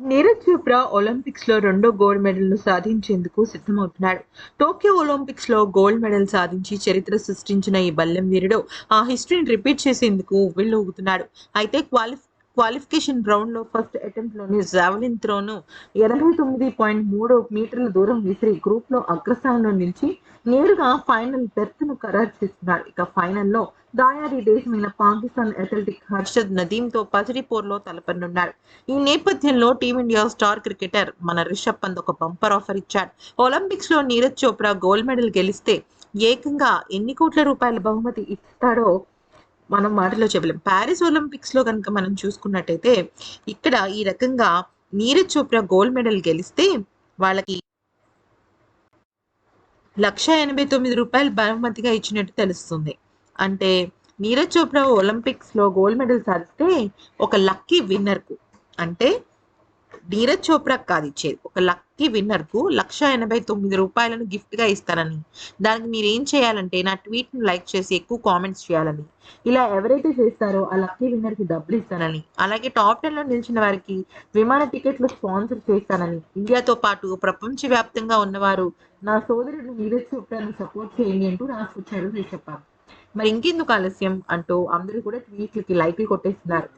నీరజ్ చోప్రా ఒలింపిక్స్లో రెండో గోల్డ్ మెడల్ను సాధించేందుకు సిద్ధమవుతున్నాడు. టోక్యో ఒలింపిక్స్లో గోల్డ్ మెడల్ సాధించి చరిత్ర సృష్టించిన ఈ బల్లెం వీరుడు ఆ హిస్టరీని రిపీట్ చేసేందుకు ఊగుతున్నాడు అయితే క్వాలిఫ్ క్వాలిఫికేషన్ రౌండ్లో ఫస్ట్ అటెంప్ట్లోని జావలిన్ త్రోను ఎనభై తొమ్మిది పాయింట్ మూడు మీటర్ల దూరం విసిరి గ్రూప్లో అగ్రస్థానంలో నిలిచి నేరుగా ఫైనల్ బెర్త్ను ఖరారు చేస్తున్నాడు ఇక ఫైనల్లో దాయాది దేశమైన పాకిస్తాన్ అథ్లెటిక్ హర్షద్ నదీమ్తో పసిడి పోర్లో తలపనున్నాడు ఈ నేపథ్యంలో టీమిండియా స్టార్ క్రికెటర్ మన రిషబ్ పంత్ ఒక బంపర్ ఆఫర్ ఇచ్చాడు. ఒలింపిక్స్లో నీరజ్ చోప్రా గోల్డ్ మెడల్ గెలిస్తే ఏకంగా ఎన్ని కోట్ల రూపాయల బహుమతి ఇస్తాడో మనం మాటలో చెప్పలేం. ప్యారిస్ ఒలింపిక్స్లో కనుక మనం చూసుకున్నట్టయితే ఇక్కడ ఈ రకంగా నీరజ్ చోప్రా గోల్డ్ మెడల్ గెలిస్తే వాళ్ళకి లక్ష ఎనభై తొమ్మిది రూపాయలు బహుమతిగా ఇచ్చినట్టు తెలుస్తుంది. అంటే నీరజ్ చోప్రా ఒలింపిక్స్లో గోల్డ్ మెడల్ సాధిస్తే ఒక లక్కీ విన్నర్కు. అంటే నీరజ్ చోప్రా కాదు ఇచ్చేది. ఒక లక్కీ విన్నర్కు లక్ష ఎనభై తొమ్మిది రూపాయలను గిఫ్ట్గా ఇస్తానని. దానికి మీరు ఏం చేయాలంటే నా ట్వీట్ను లైక్ చేసి ఎక్కువ కామెంట్స్ చేయాలని. ఇలా ఎవరైతే చేస్తారో ఆ లక్కీ విన్నర్కి డబ్బులు ఇస్తానని. అలాగే టాప్ టెన్లో నిలిచిన వారికి విమాన టికెట్లు స్పాన్సర్ చేస్తానని. ఇండియాతో పాటు ప్రపంచ వ్యాప్తంగా ఉన్నవారు నా సోదరుడు నీరజ్ చోప్రాను సపోర్ట్ చేయండి అంటూ రాసుకొచ్చారు రిషబ్ మరి ఇంకెందుకు ఆలస్యం అంటూ అందరూ కూడా ట్వీట్లకి లైక్లు కొట్టేస్తున్నారు.